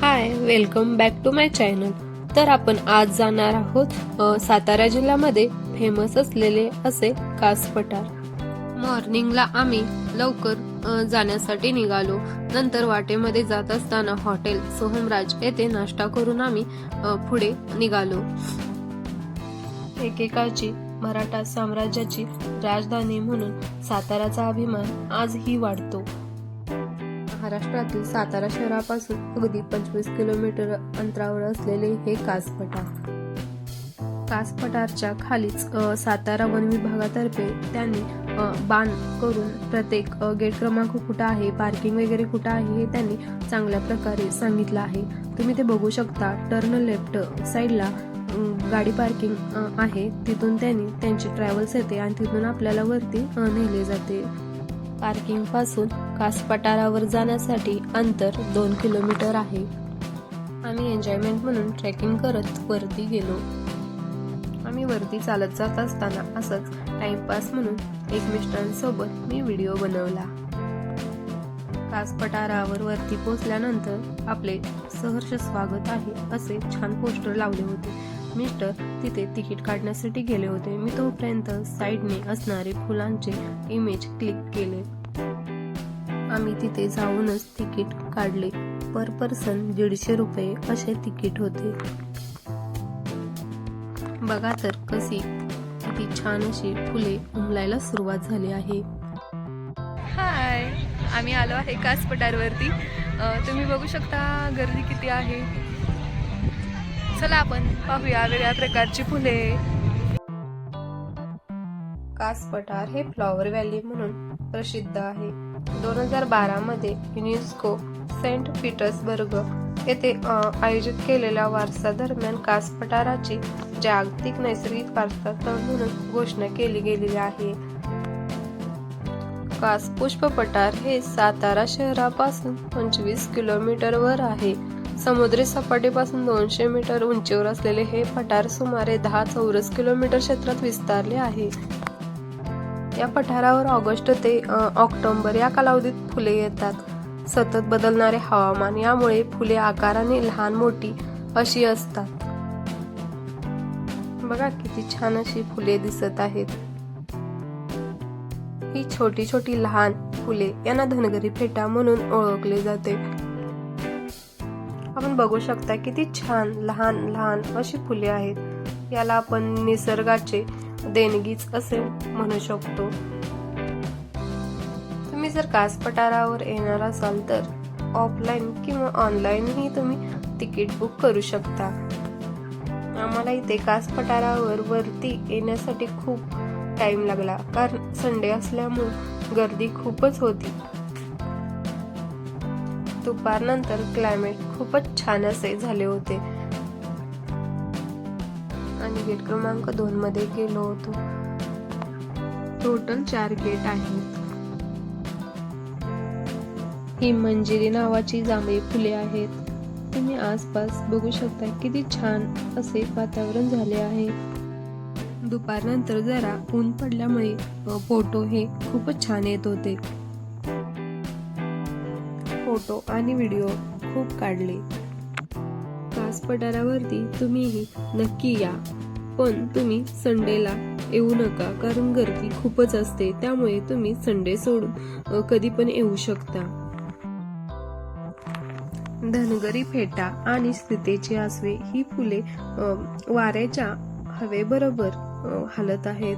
Hi welcome back to my channel तर आपण आज जाणार आहोत सातारा जिल्ह्यामध्ये फेमस असलेले असे कास पठार मॉर्निंगला आम्ही लवकर जाण्यासाठी निघालो. नंतर वाटेमध्ये जात असताना हॉटेल सोहमराज येथे नाश्ता करून आम्ही पुढे निघालो. एकेकाची मराठा साम्राज्याची राजधानी म्हणून साताराचा अभिमान आजही वाढतो. महाराष्ट्रातील सातारा शहरापासून अगदी पंचवीस किलोमीटर अंतरावर असलेले हे कासपठार. कासपठारच्या खालीच सातारा वन विभागातर्फे त्यांनी बांध करून प्रत्येक गेट क्रमांक कुठं आहे पार्किंग वगैरे कुठं आहे हे त्यांनी चांगल्या प्रकारे सांगितलं आहे. तुम्ही ते बघू शकता टर्न लेफ्ट साईडला गाडी पार्किंग आहे. तिथून त्यांनी त्यांची ट्रॅव्हल्स येते आणि तिथून आपल्याला वरती नेले जाते. पार्किंगपासून कास पठारावर जाण्यासाठी अंतर दोन किलोमीटर आहे. आम्ही एन्जॉयमेंट म्हणून ट्रेकिंग करत वरती गेलो. आम्ही वरती चालत जात असताना असंच टाइमपास म्हणून एक मिस्टरांसोबत मी व्हिडिओ बनवला. कास पठारावर वरती पोहोचल्यानंतर आपले सहर्ष स्वागत आहे असे छान पोस्टर लावले होते. मिस्टर तिथे तिकीट काढण्यासाठी गेले होते. मी तोपर्यंत साईडने असणारे फुलांचे इमेज क्लिक केले. आम्ही तिथे जाऊनच तिकीट काढले. पर पर्सन दीडशे रुपये असे तिकीट होते. बघा तर कशी किती छान अशी फुले उमलायला सुरुवात झाली आहे. हाय आम्ही आलो आहे कास पठारवरती तुम्ही बघू शकता गर्दी किती आहे. चला आपण पाहूया वेगळ्या प्रकारची फुले. कास पठार हे फ्लॉवर व्हॅली म्हणून प्रसिद्ध आहे. दोन हजार बारा मध्ये युनेस्को सेंट पीटर्सबर्ग येथे आयोजित केलेल्या वारसा दरम्यान कास पठाराची जागतिक नैसर्गिक वारसा स्थळ म्हणून घोषणा केली गेलेली आहे. कास पुष्प पठार हे सातारा शहरापासून पंचवीस किलोमीटर वर आहे. समुद्री सपाटीपासून दोनशे मीटर उंचीवर असलेले हे पठार सुमारे दहा चौरस किलोमीटर क्षेत्रात विस्तारले आहे. या पठारावर ऑगस्ट ते ऑक्टोंबर या कालावधीत फुले येतात. सतत बदलणारे हवामान यामुळे फुले आकाराने लहान मोठी अशी असतात. बघा किती छान अशी फुले दिसत आहेत. ही छोटी छोटी लहान फुले यांना धनगरी फेटा म्हणून ओळखले जाते. आपण बघू शकता किती छान लहान लहान अशी फुले आहेत. याला आपण निसर्गाचे देणगीच असे म्हणू शकतो. तुम्ही जर कास पठारावर येणार असाल तर ऑफलाईन किंवा ऑनलाईनही तुम्ही तिकीट बुक करू शकता. आम्हाला इथे कास पठारावर वरती येण्यासाठी खूप टाइम लागला. कारण संडे असल्यामुळे गर्दी खूपच होती. दुपारनंतर क्लायमेट खूपच छान असे झाले होते. आणि गेट क्रमांक दोन मध्ये गेलो होतो. टोटल चार गेट आहेत. ही मंजिरी नावाची जांभळी फुले आहेत. तुम्ही आसपास बघू शकता किती छान असे वातावरण झाले आहे. दुपारनंतर जरा ऊन पडल्यामुळे फोटो हे खूपच छान येत होते. फोटो आणि व्हिडिओ खूप काढले. कास पठारावरती तुम्हीही नक्की या. पण तुम्ही संडेला येऊ नका कारण गर्दी खूपच असते त्यामुळे तुम्ही संडे सोडून कधी पण येऊ शकता. धनगरी फेटा आणि स्थितेची आसवे ही फुले वाऱ्याच्या हवेबरोबर हलत आहेत.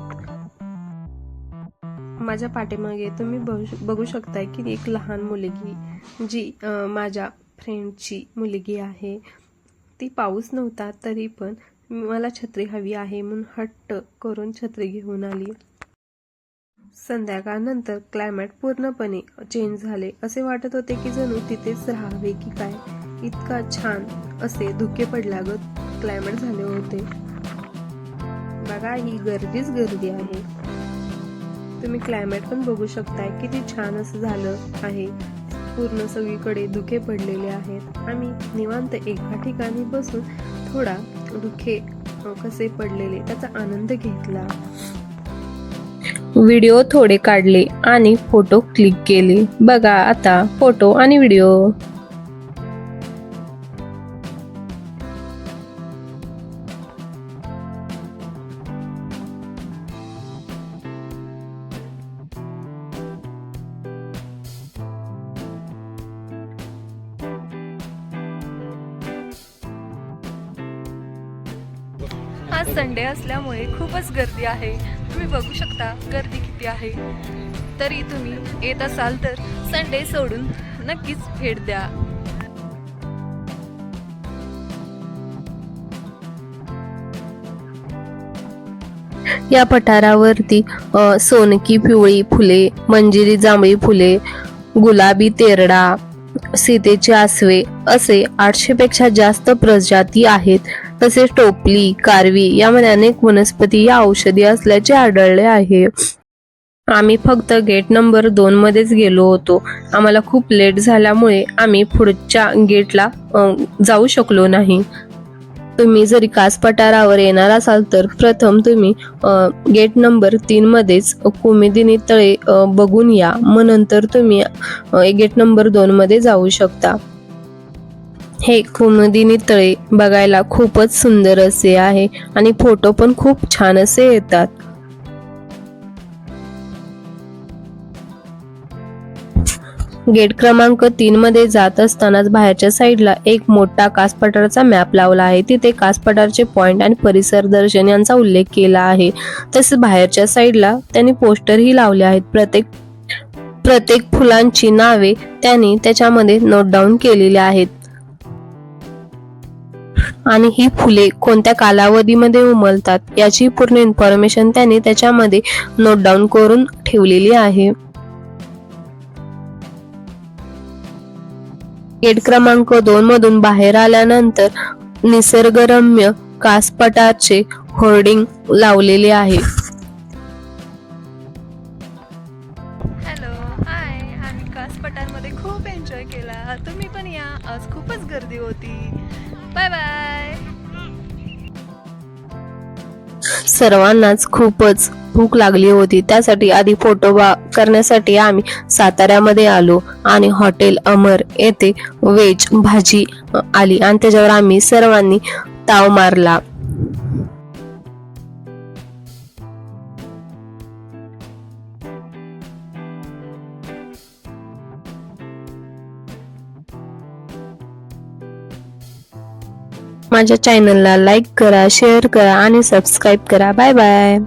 माझ्या पाठीमागे तुम्ही बघू- बघू शकता की एक लहान मुलगी जी माझ्या फ्रेंडची मुलगी आहे. ती पाऊस नव्हता तरी पण मला छत्री हवी आहे म्हणून हट्ट करून छत्री घेऊन आली. संध्याकाळनंतर क्लायमेट पूर्णपणे चेंज झाले. असे वाटत होते की जणू तिथेच राहावे की काय? इतका छान असे धुके पडल्यागत क्लायमेट झाले होते. बघा ही गर्दीच गर्दी आहे. तुम्ही क्लायमेट पण बघू शकताय. किती छान असं झालं आहे. पूर्ण सगळीकडे धुके पडलेले आहेत. आम्ही निवांत एका ठिकाणी बसून थोडा धुके कसे पडलेले त्याचा आनंद घेतला. व्हिडिओ थोडे काढले आणि फोटो क्लिक केले. बघा आता फोटो आणि व्हिडिओ आज संडे असल्यामुळे खूपच गर्दी आहे. तुम्ही बघू शकता गर्दी किती आहे. तरी तुम्ही येत असाल तर संडे सोडून नक्कीच भेट द्या. या पठारावरती सोनकी पिवळी फुले मंजिरी जांभळी फुले गुलाबी तेरडा सीतेचे आसवे असे आठशे पेक्षा जास्त प्रजाती आहेत. तसेच टोपली कारवी यामध्ये अनेक वनस्पती या औषधी असल्याचे आढळले आहे. आम्ही फक्त गेट नंबर दोन मध्येच गेलो होतो. आम्हाला खूप लेट झाल्यामुळे आम्ही पुढच्या गेटला जाऊ शकलो नाही. तुम्ही जरी कास पठारावर येणार असाल तर प्रथम तुम्ही गेट नंबर तीन मध्येच कुमेदिनी तळे बघून या. मग नंतर तुम्ही गेट नंबर दोन मध्ये जाऊ शकता. हे कुमुदिनी तळे बघायला खूपच सुंदर असे आहे आणि फोटो पण खूप छान असे येतात. गेट क्रमांक तीन मध्ये जात असतानाच बाहेरच्या साईडला एक मोठा कासपठारचा मॅप लावला आहे. तिथे कासपठारचे पॉइंट आणि परिसर दर्शन यांचा उल्लेख केला आहे. तसेच बाहेरच्या साईडला त्यांनी पोस्टरही लावले आहेत. प्रत्येक प्रत्येक फुलांची नावे त्यांनी त्याच्यामध्ये नोट डाऊन केलेली आहेत. आणि ही फुले कोणत्या कालावधीमध्ये उमलतात याची पूर्ण इन्फॉर्मेशन त्याने त्याच्यामध्ये नोट डाऊन करून ठेवलेली आहे. गेट क्रमांक दोन मधून बाहेर आल्यानंतर निसर्गरम्य कासपटाचे होर्डिंग लावलेले आहे. हॅलो हाय आम्ही कासपटांमध्ये खूप एन्जॉय केला. तुम्ही पण या. आज खूपच गर्दी होती. बाय बाय सर्वांनाच खूपच भूक लागली होती. त्यासाठी आधी फोटो बा करण्यासाठी आम्ही साताऱ्यामध्ये आलो आणि हॉटेल अमर येथे वेज भाजी आली आणि त्याच्यावर आम्ही सर्वांनी ताव मारला. माझ्या चॅनलला लाईक करा शेअर करा आणि सबस्क्राईब करा. Bye bye